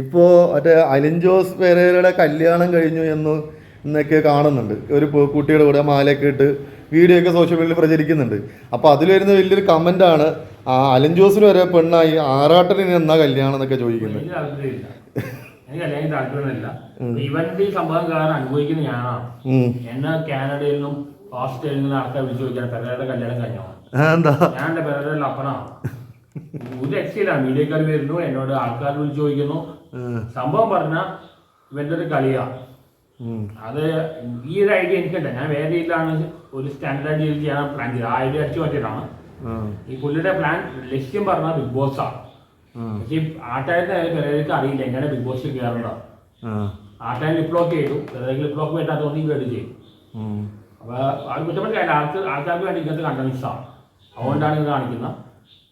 ഇപ്പോ മറ്റേ അലിൻജോസ് പെരേരയുടെ കല്യാണം കഴിഞ്ഞു എന്ന് എന്നൊക്കെ കാണുന്നുണ്ട്. ഒരു കുട്ടിയുടെ കൂടെ മാലയൊക്കെ ഇട്ട് വീഡിയോ ഒക്കെ സോഷ്യൽ മീഡിയയിൽ പ്രചരിക്കുന്നുണ്ട്. അപ്പോൾ അതിൽ വരുന്ന വലിയൊരു കമന്റാണ് ആ അലൻ ജോസിന് വരെ പെണ്ണായി ആറാട്ടന് എന്നാ കല്യാണം എന്നൊക്കെ ചോദിക്കുന്നത്. എനിക്ക് അല്ലെങ്കിൽ താല്പര്യമൊന്നുമില്ല ഇവന്റെ ഈ സംഭവം കാരണം അനുഭവിക്കുന്ന ഞാനാണ്. എന്നെ കാനഡയിൽ നിന്നും ഓസ്ട്രേലിയയിൽ നിന്നും ആൾക്കാർ വിളിച്ചു ചോദിക്കാൻ പെരയുടെ കല്യാണം കഴിഞ്ഞോ? ഞാൻ എന്റെ പെരയുടെ അപ്പനാണ്. ഒരു രക്ഷയില്ല മീഡിയക്കാർ വരുന്നു. എന്നോട് ആൾക്കാർ വിളിച്ചു ചോദിക്കുന്നു. സംഭവം പറഞ്ഞ ഇവന്റെ ഒരു കളിയാ. അത് ഈ ഒരു ഐഡിയ എനിക്കുണ്ട്. ഞാൻ വേറെ രീതിയിലാണ് ഒരു സ്റ്റാൻഡേർഡ് രീതിയിൽ ചെയ്യാൻ പ്ലാൻ ചെയ്തത്. ആ ഐഡിയ അടിച്ചു പറ്റിയതാണ് ഈ പുള്ളിയുടെ പ്ലാൻ ലക്ഷ്യം പറഞ്ഞ ബിഗ് ബോസ്. ആണ് പക്ഷേ ഈ ആട്ടായത്തെ പെരേക്ക് അറിയില്ല. എങ്ങനെ ബിഗ് ബോസിൽ കയറേണ്ടത് ആട്ടായ ലിപ്ലോക്ക് ചെയ്തു. പെരേക്ക് ലിപ്ലോക്ക് വേണ്ട തോന്നി വേണ്ടി ചെയ്തു അപ്പൊ അത് കുറ്റപ്പെട്ട ആൾക്ക് ആൾക്കാർക്ക് വേണ്ടി ഇങ്ങനത്തെ കണ്ടൻസാണ് അതുകൊണ്ടാണ് ഇത് കാണിക്കുന്നത്.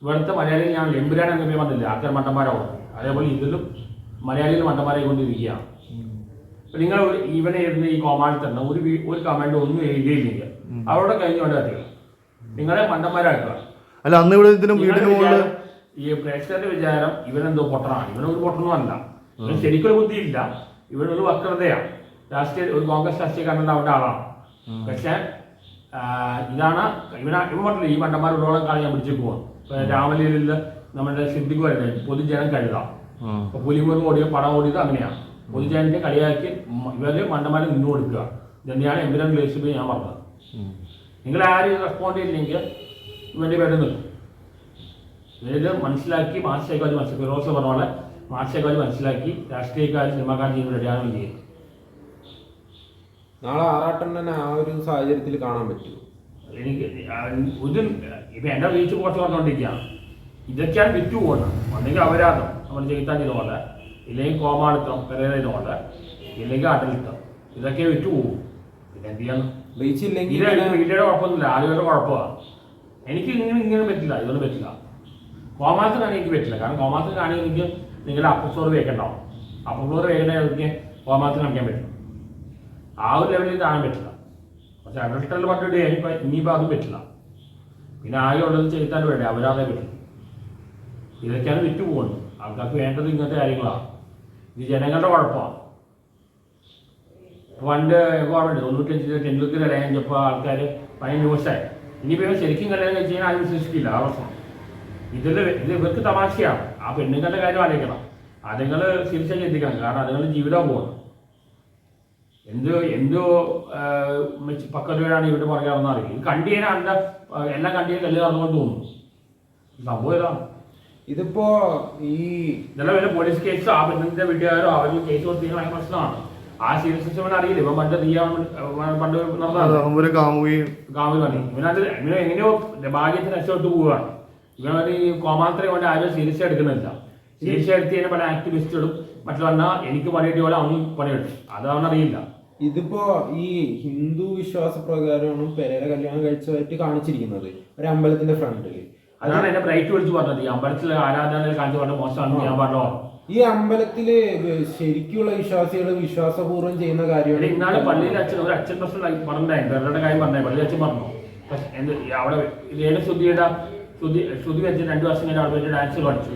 ഇവിടുത്തെ മലയാളികൾ ഞാൻ എമ്പുരാൻ എന്ന പേര് വന്നില്ല? ആൾക്കാർ മണ്ടന്മാരാവും. അതേപോലെ ഇതിലും മലയാളികൾ മണ്ടന്മാരായി കൊണ്ടിരിക്കുകയാണ് നിങ്ങൾ ഇവനെ ഇരുന്ന് ഈ കോമാളിൽ തന്നെ ഒരു ഒരു കമാൻഡ് ഒന്നും എഴുതിയില്ലെങ്കിൽ അവിടെ കഴിഞ്ഞുകൊണ്ട് കത്തില്ല നിങ്ങളെ മണ്ടന്മാരാക്കുക. അല്ല അന്ന് ഇവിടെ ഇതിനും വീടിന് മുകളിൽ ഈ പ്രേക്ഷകരുടെ വിചാരം ഇവനെന്തോ പൊട്ടനാണ്. ഇവനൊരു പൊട്ടനും അല്ല. ഇവന് ശരിക്കൊരു ബുദ്ധിയില്ല. ഇവനൊരു വക്രതയാണ് രാഷ്ട്രീയ ഒരു കോൺഗ്രസ് രാഷ്ട്രീയക്കാരന്റെ അവരുടെ ആളാണ്. പക്ഷേ ഇതാണ് ഇവനാ ഇവൻ പറഞ്ഞില്ല ഈ മണ്ടന്മാരോടോളം കാലം ഞാൻ പിടിച്ചു പോകും ഇപ്പൊ രാമലീലിൽ നമ്മുടെ സിദ്ധിക്ക് വരുന്നത് പൊതുജനം കഴുതാം പുലിമുരുക് ഓടിയ പടം ഓടിയത് അങ്ങനെയാണ് പൊതുജനത്തെ കളിയാക്കി ഇവർ മണ്ടന്മാരെ നിന്ന് കൊടുക്കുക. ഇതന്നെയാണ് എമ്പുരാൻ ഗ്ലേസിപ്പ് ഞാൻ പറഞ്ഞത്. നിങ്ങൾ ആരും റെസ്പോണ്ട് ചെയ്തില്ലെങ്കിൽ ഇവന്റെ പേര് നിൽക്കും. ഇത് മനസ്സിലാക്കി സൈക്കോളജി മനസ്സിലാക്കി. റോസ് പറഞ്ഞ പോലെ മനസ്സിലാക്കി രാഷ്ട്രീയക്കാർ സിനിമാക്കാർ ചെയ്യുന്ന റെഡിയാണ് ചെയ്യുന്നത്. നാളെ ആറാട്ടെണ്ണനെ ആ ഒരു സാഹചര്യത്തിൽ കാണാൻ പറ്റുമോ? എനിക്ക് ആ ഒരു ഇപ്പം എന്റെ റീച്ച് കുറച്ച് പറഞ്ഞുകൊണ്ടിരിക്കുകയാണ് ഇതൊക്കെയാണ് വിറ്റു പോകുന്നത് ഒന്നെങ്കിൽ അപരാധം. നമ്മൾ ചെയ്താൽ ചെയ്ത പോലെ ഇല്ലെങ്കിൽ കോമാളിത്തം പെരേതോട്ടെ ഇല്ലെങ്കിൽ അടലിത്തം ഇതൊക്കെ വിറ്റു പോകും. പിന്നെ എന്ത് ചെയ്യണം? റീച്ച് ഇല്ലെങ്കിൽ വീട്ടിലെ കുഴപ്പമൊന്നുമില്ല. ആളുകളുടെ കുഴപ്പമാണ്. എനിക്ക് ഇങ്ങനെ ഇങ്ങനെ പറ്റില്ല. ഇതൊന്നും പറ്റില്ല. കോമാളത്തിനാണ് എനിക്ക് പറ്റില്ല. കാരണം കോമാളത്തിനാണെങ്കിൽ എനിക്ക് നിങ്ങളുടെ അപ്പസോറ് വേക്കണ്ടാവും അപ്പർ ഫ്ലോർ വേക്കണ്ട എനിക്ക് കോമാസത്തിന് കാണിക്കാൻ പറ്റും ആ ഒരു ലെവലിൽ കാണാൻ പറ്റില്ല. പക്ഷെ പറഞ്ഞിട്ട് എനിക്ക് ഇനിയിപ്പോൾ അതും പറ്റില്ല. പിന്നെ ആകെ ഉള്ളത് ചെയ്താൻ വേണ്ടേ അവരാതെ കിട്ടും ഇതൊക്കെയാണ് വിറ്റുപോകുന്നത് ആൾക്കാർക്ക് വേണ്ടത് ഇങ്ങനത്തെ കാര്യങ്ങളാണ് ഇത് ജനങ്ങളുടെ കുഴപ്പമാണ് പണ്ട് ഗവൺമെന്റ് തൊണ്ണൂറ്റഞ്ചിൽ ടെണ്ടുൽക്കർ കല്യാണം കഴിഞ്ഞപ്പോൾ ആൾക്കാർ ഭയങ്കര ന്യൂസായി ഇനിയിപ്പോൾ ഇവൻ ശരിക്കും കല്യാണം കഴിച്ച് കഴിഞ്ഞാൽ ആരും വിശ്വസിക്കില്ല ആ പ്രശ്നം ഇതിൽ ഇത് ഇവർക്ക് തമാശയാണ് ആ പെണ്ണുങ്ങളുടെ കാര്യം ആലോചിക്കണം. അതുങ്ങൾ തിരിച്ചു ചിന്തിക്കണം കാരണം അതുങ്ങൾ ജീവിതം പോകണം എന്ത് എന്തോ പക്കരുവാണ് ഇവിടെ പറയാമെന്ന് അറിയില്ല. ഇത് കണ്ടിയനെ അല്ല എല്ലാം കണ്ടിയെ കല്ല് നടന്നുകൊണ്ട് തോന്നുന്നു. സംഭവം ഇതാണ്. ഇതിപ്പോ ഈ ഇതെല്ലാം വല്ല പോലീസ് കേസ് ആ പെണ്ണിന്റെ വീട്ടുകാരോ അവരിൽ കേസ് കൊടുത്തിരിക്കുന്ന ഭയങ്കര പ്രശ്നമാണ്. ആ സീരിയസ്നെസ് സിസ്റ്റം അറിയില്ല. ഇവൻ പണ്ട് തീയാൻ പണ്ട് നടന്നു ഗാമിൽ മതി ഇവനത് ഇവനെങ്ങനെയോ ഭാഗ്യത്തിന് രക്ഷപ്പെട്ട് പോവുകയാണ്. ഇവനൊരു കോമാത്രയും കോമാത്രയെ കൊണ്ട് ആരും സീരിയസ് എടുക്കുന്നില്ല. സീരിയസ് എടുത്ത് പല ആക്ടിവിസ്റ്റുകളും മറ്റുള്ള എനിക്ക് പണിയിട്ട് പോലെ അവനും പണിയെടുക്കും അത് അവനറിയില്ല ഇതിപ്പോ ഈ ഹിന്ദു വിശ്വാസ പ്രകാരമാണ് പെരേര കല്യാണം കഴിച്ചതായിട്ട് കാണിച്ചിരിക്കുന്നത് ഒരു അമ്പലത്തിന്റെ ഫ്രണ്ടിൽ. അതാണ് എന്നെ ബ്രൈറ്റ് വിളിച്ച് പറഞ്ഞത്. ഈ അമ്പലത്തിലെ ആരാധനയിൽ കാണിച്ചു പറഞ്ഞ മോശമാണ് ഞാൻ പറഞ്ഞോ? ഈ അമ്പലത്തിൽ ശരിക്കുള്ള വിശ്വാസികൾ വിശ്വാസപൂർവം ചെയ്യുന്ന കാര്യമാണ് ഇന്നാൾ പള്ളിയിലെ അച്ഛൻ ഒരു അച്ഛൻ പ്രശ്നം പറഞ്ഞിട്ടുണ്ടായി. വേറെ കാര്യം പറഞ്ഞേ പള്ളി അച്ഛൻ പറഞ്ഞു. എന്ത് അവിടെ രേണു ശ്രുതിയുടെ ശ്രുതി ശ്രുതി വെച്ച് രണ്ടു വർഷം കഴിഞ്ഞ അവിടെ ഡാൻസ് കളിച്ചു.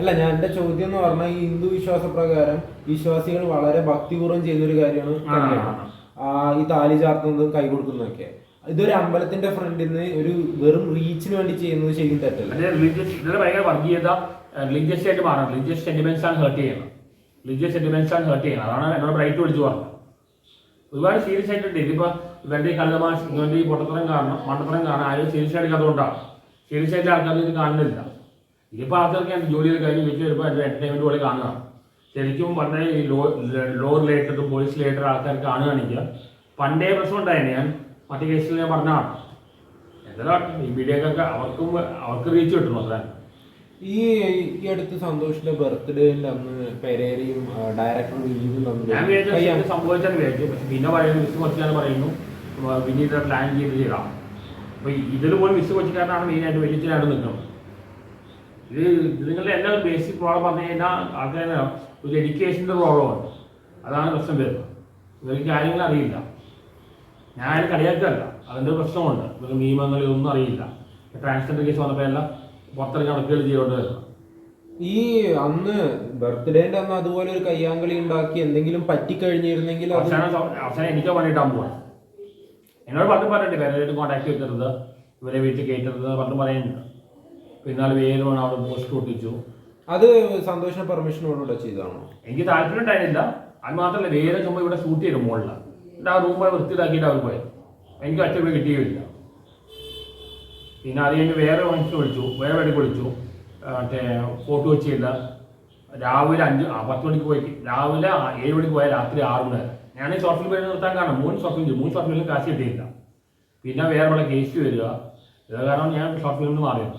അല്ല ഞാൻ എന്റെ ചോദ്യം എന്ന് പറഞ്ഞാൽ ഈ ഹിന്ദു വിശ്വാസ പ്രകാരം വിശ്വാസികൾ വളരെ ഭക്തിപൂർവം ചെയ്യുന്ന ഒരു കാര്യമാണ് കല്യാണം. ഈ താലി ചാർത്തുന്നതും കൈ കൊടുക്കുന്നതൊക്കെ. ഇതൊരു അമ്പലത്തിന്റെ ഫ്രണ്ടിൽ നിന്ന് ഒരു വെറും റീച്ചിന് വേണ്ടി ചെയ്യുന്നത് ശരിക്കും തെറ്റല്ല. റിലീജിയസ് ഇതിൽ ഭയങ്കര വർഗീയത. റിലീജിയസ് ആയിട്ട് മാറണം. റിലീജിയസ് സെന്റിമെന്റ്സ് ആണ് ഹേർട്ട് റിലീജിയസ് സെന്റിമെന്റ്സ് ആണ് ഹേർട്ട് ചെയ്യണം അതാണ് എന്നോട് ബ്രൈറ്റ് വിളിച്ചു പറഞ്ഞത്. ഒരുപാട് സീരിയസ് ആയിട്ടുണ്ട്. ഇതിപ്പോ ഇവരുടെ ഈ ഈ പൊട്ടത്തരം കാരണം മണ്ടത്തരം കാരണം ആരും സീരിയസ് ആയിട്ട് അതുകൊണ്ടാണ് സീരിയസ് ആയിട്ട് ആൾക്കാർ ഇത് കാണുന്നില്ല. ഇതിപ്പോ ആൾക്കാർക്ക് ജോലിയിൽ കഴിഞ്ഞ് വീട്ടിൽ വരുമ്പോൾ അതിന്റെ എന്റർടൈൻമെന്റ് പോലെ കാണുക. ശരിക്കും പറഞ്ഞ ഈ law law related police related ആൾക്കാർ കാണുകയാണെങ്കിൽ പണ്ടേ പ്രശ്നം ഉണ്ടായിരുന്നു ഞാൻ മറ്റു കേസിൽ ഞാൻ പറഞ്ഞതാണ് എന്തായാലും ഈ വീഡിയോക്കൊക്കെ അവർക്കും അവർക്ക് റീച്ച് കിട്ടണം അത്ര. ഈ ഈ അടുത്ത് സന്തോഷിന്റെ ബർത്ത്ഡേയിൽ അന്ന് പെരേരയും ഡയറക്ടർ വിനീതും തമ്മിൽ സംഭവിച്ചാൽ വിചാരിച്ചു പക്ഷെ പിന്നെ പറയുന്നു മിസ് കൊച്ചിക്കാരൻ പറയുന്നു. പിന്നീട് വിനീത് പ്ലാൻ ചെയ്ത് ചെയ്യാം അപ്പൊ ഇതിൽ പോലും മിസ് കൊച്ചിക്കാരനാണ് മെയിനായിട്ട് വലിയച്ഛനായിട്ട് നിൽക്കുന്നത്. ഇത് നിങ്ങളുടെ എല്ലാ ബേസിക് പ്രോബ്ലം പറഞ്ഞു കഴിഞ്ഞാൽ ആൾക്കാരെ ഒരു എഡ്യൂക്കേഷന്റെ പ്രോബ്ലമാണ് അതാണ് പ്രശ്നം വരുന്നത്. ഇവർക്ക് കാര്യങ്ങൾ അറിയില്ല. ഞാൻ കളിയാക്കല്ല അതിന്റെ പ്രശ്നമുണ്ട്. ഇവർക്ക് നിയമങ്ങൾ ഒന്നും അറിയില്ല. ട്രാൻസ്ജെൻഡർ കേസ് വന്നപ്പോൾ എല്ലാം പുറത്തിറങ്ങി നടക്കുകയാണ് ചെയ്തുകൊണ്ട് വരുന്നത്. ഈ അന്ന് ബർത്ത്ഡേന്റെ അന്ന് അതുപോലെ ഒരു കയ്യാങ്കളി ഉണ്ടാക്കി എന്തെങ്കിലും പറ്റിക്കഴിഞ്ഞിരുന്നെങ്കിൽ അവസാനം അവസാനം എനിക്ക് പണിയിട്ടാൻ പോവാൻ എന്നോട് പണ്ട് പറഞ്ഞിട്ട് വേറെ കോൺടാക്ട് ചെയ്തിരുന്നത് ഇവരെ വീട്ടിൽ കയറ്റരുത് പണ്ട് പറയുന്നുണ്ട്. പിന്നാലെ വേറെ വേണം അവിടെ പോസ്റ്റ് ഒട്ടിച്ചു അത് സന്തോഷിന് പെർമിഷനോടുകൂടെ ചെയ്തതാണോ എനിക്ക് താല്പര്യം ഉണ്ടായിരുന്നില്ല. അത് മാത്രമല്ല വേറെ ചുമ്മാ ഇവിടെ ഷൂട്ട് ചെയ്തു മുകളിൽ എന്നിട്ട് ആ റൂം പോയി വൃത്തിയിലാക്കിയിട്ട് അവർ പോയത് എനിക്ക് അച്ഛൻ ഇവിടെ കിട്ടിയില്ല. പിന്നെ അത് കഴിഞ്ഞ് വേറെ മനുഷ്യനെ വിളിച്ചു. വേറെ വഴി വിളിച്ചു. മറ്റേ ഫോട്ടോ വെച്ചില്ല. രാവിലെ അഞ്ച് പത്ത് മണിക്ക് പോയി. രാവിലെ ഏഴ് മണിക്ക് പോയാൽ രാത്രി ആറ് മണി വരെ. ഞാൻ ഈ ഷോർട്ട് ഫിലിം നിർത്താൻ കാരണം മൂന്ന് ഷോർട്ട് ഫിലിം മൂന്ന് ഷോർട്ട് ഫിലിം കാശ് കിട്ടിയില്ല. പിന്നെ വേറെ ഇവിടെ കേസ് വരിക. ഇത് കാരണം ഞാൻ ഷോർട്ട് നിന്ന് മാറിയത്.